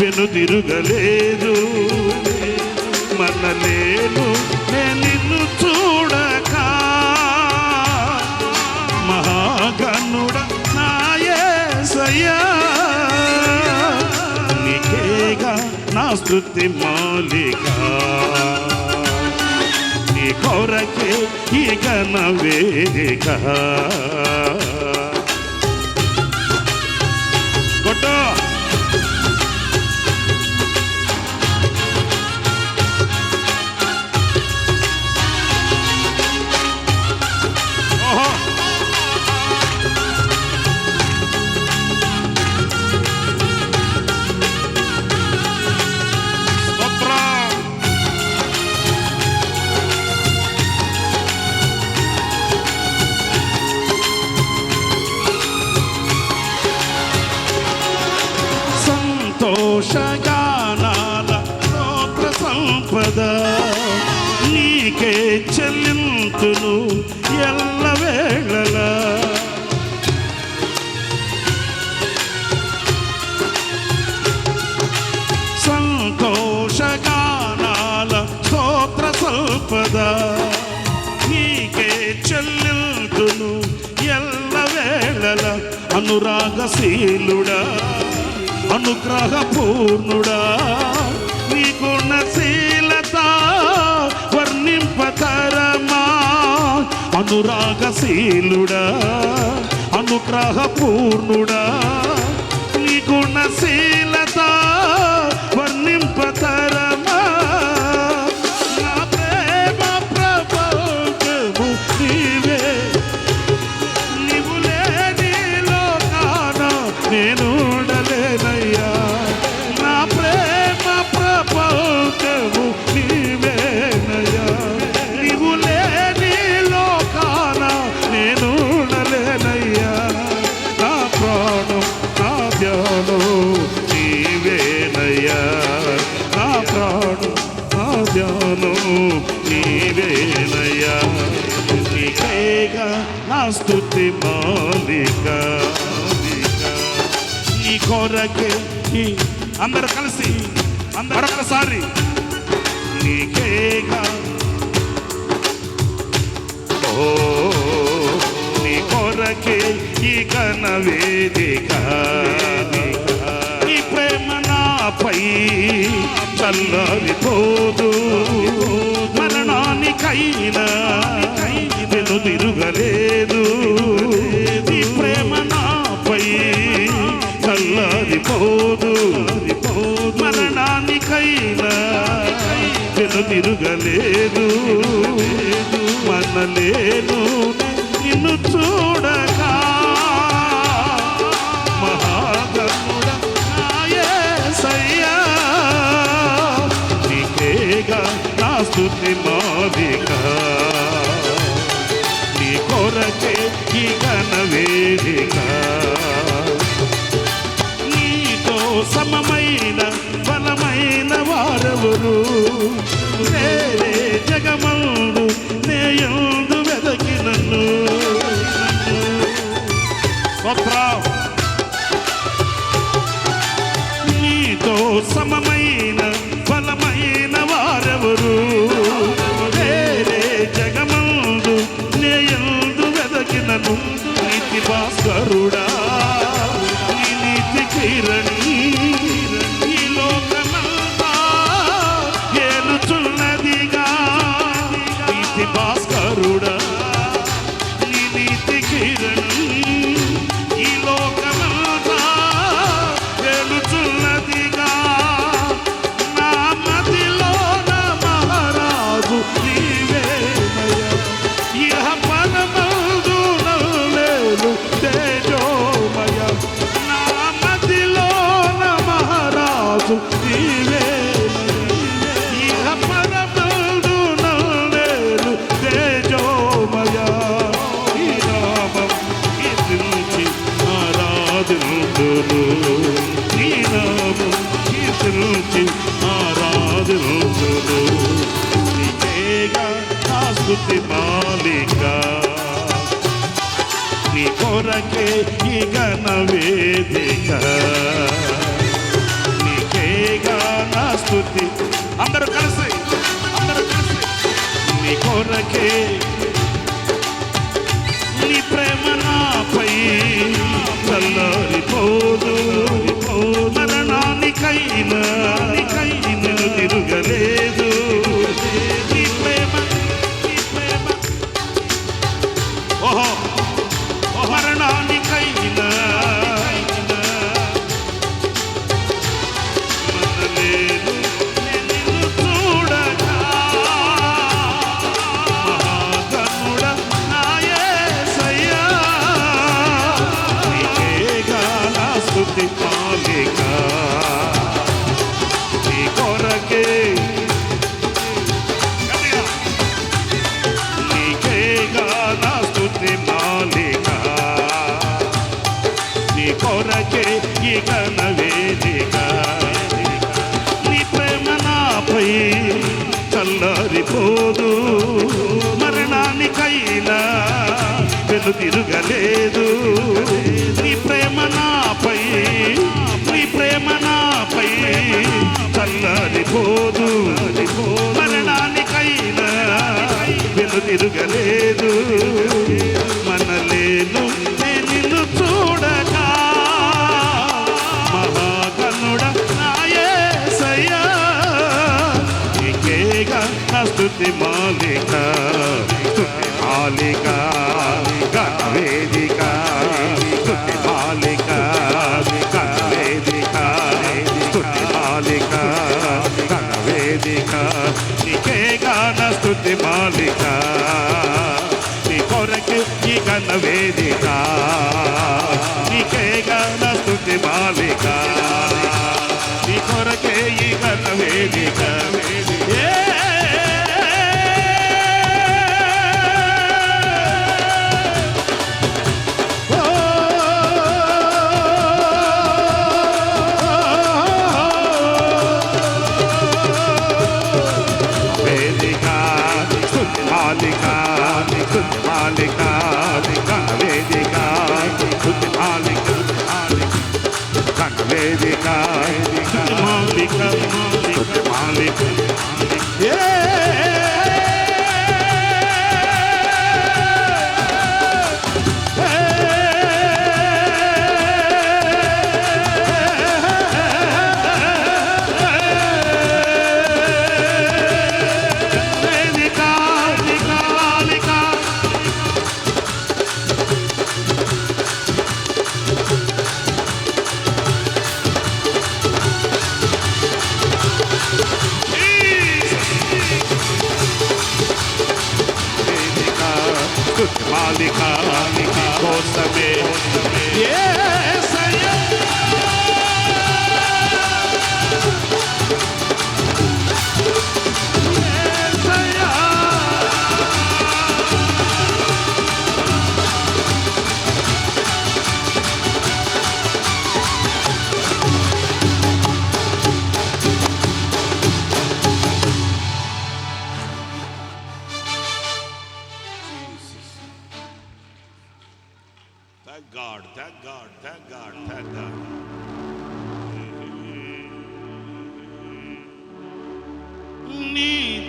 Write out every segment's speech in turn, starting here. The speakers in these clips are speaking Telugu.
వెను తిరుగలేదు. మనలేను నేను నిన్ను చూడక. మహాగణుడ నాయసయ్యా. నీకేగా నా స్థుతి మాలిక. నీ కొరకే ఈ గణ వేదిక. కొట్టు. చెల్లింతును ఎల్లవేళలా సంతోషగానాల స్తోత్ర సంపద నీకే చెల్లింతును ఎల్లవేళల అనురాగశీలుడా అనుగ్రహపూర్ణుడా. నీ గుణశీలత వర్ణింపతరమా అనురాగశీలుడా అనుగ్రహ పూర్ణుడా నీ గుణశీలత వర్ణింపతర నీవేనయ్యా. నీకేగా నా స్థుతి మాలిక నీ కొరకే అందరు కలిసి అందరు ఒకసారి నీకేగా ఓ నీ కొరకే ఈ కన వేదిక. నాపై చల్లారిపోదు. మరణానికైనా వెను తిరుగలేదు. నీ ప్రేమ నాపై చల్లని పోదు మరణానికైనా వెను తిరుగలేదు. మనలేను వేరే జగమందు నేయందు వెదకి నన్ను. నీతో సమమైన బలమైన వారెవరు? వేరే జగమందు నేయందు వెదకినను నీతి భాస్కరుడా నాకు నీవే స్థుతి మాలిక. నీ కొరకే ఈ గణ వేదిక. నా అందరూ కలిసి అందరూ కలిసి. నీ కొరకే కొరకే ఈ నీ ప్రేమ నాపై చల్లారిపోదు. మరణానికైనా వెను తిరగలేదు. నీ ప్రేమ నాపై నీ ప్రేమ నాపై చల్లారిపోదు. మరణానికైనా వెను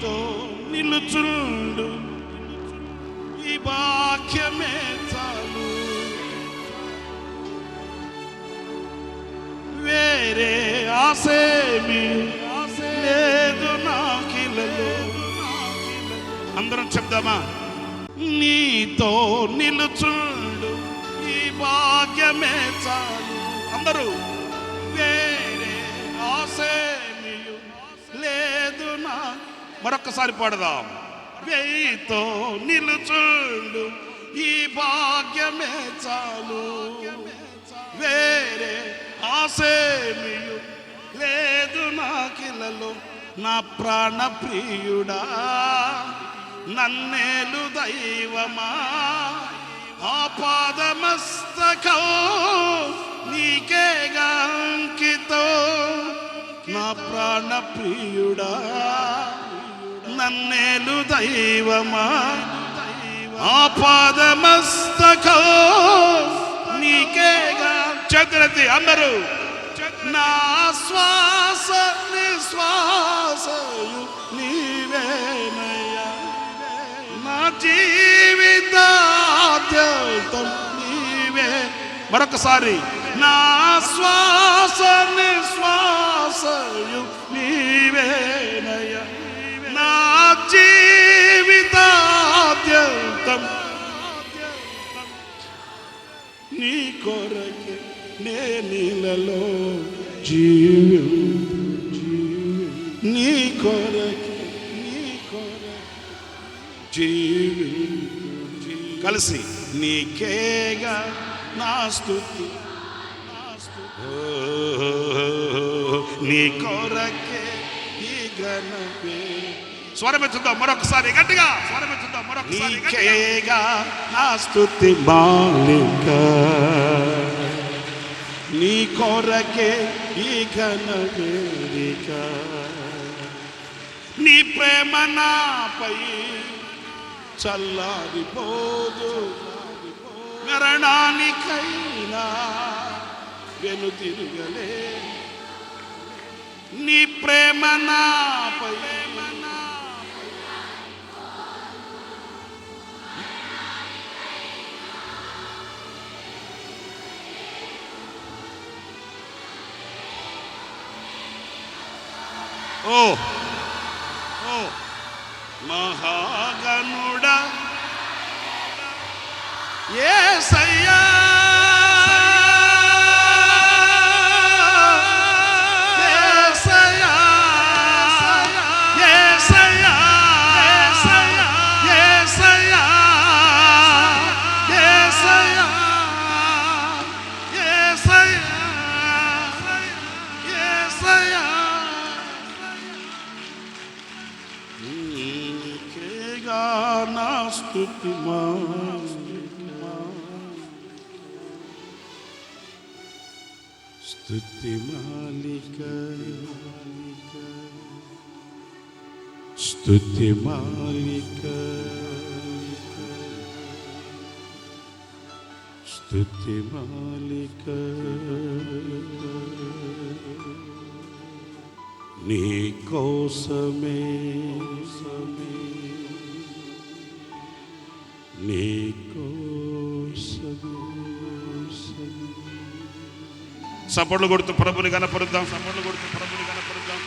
నీతో నిలుచుండు. ఈ వాక్యమే చాలు. వేరే ఆసేమి లేదు నాకిలలో. అందరం చెప్దామా? నీతో నిలుచుండు. ఈ భాగ్యమే చాలు. అందరూ ఒక్కసారి పాడదాం. వేయితో నిలుచుండు ఈ భాగ్యమే చాలు. వేరే ఆసేమియు లేదు నాకిలలో నా ప్రాణ ప్రియుడా నన్నేలు దైవమా. ఆపాదమస్తకం నీకేగా అంకితం నా ప్రాణ ప్రియుడా. నన్నేలు దైవమా? ఆపాదమస్తకం నీకేగా? చతురతి అందరూ. నా శ్వాస నిశ్వాసయు నీవేనయ్యా. నా జీవితాద్యంతం నీవే. మరొకసారి. నా శ్వాస నిశ్వాసయు నీవేనయ్యా. జీవితాద్యంతం. నీ కొరకే నే నీలలో జీవి నీ కొరకే నీ కొరకే జీవి కలిసి నీకేగా నా స్థుతి నా స్తుతి. నీ కొరకే ఈ ఘనమే స్వరమెత్తుదాం మరొకసారి గట్టిగా. స్వరమెత్తుదాం మరొకసారి నీకేగా నా స్థుతి మాలిక నీ కొరకే ఈ ఘనవేదిక నీ ప్రేమ నాపై చల్లారిపోదు. మరణానికైనా వెను తిరగలే. నీ ప్రేమ నాపై ఓ. ఓ. మహాగనుడ. ఏ సయ్యా స్తుతి స్తుతి మాలిక స్తుతి మాలిక స్తుతి మాలిక నీ కోసమే నీ కోసమే సపోర్ట్లు కొడుతూ ప్రభుని కనపరుద్దాం సపోర్ట్లు కొడుతూ ప్రభుని కనపరుద్దాం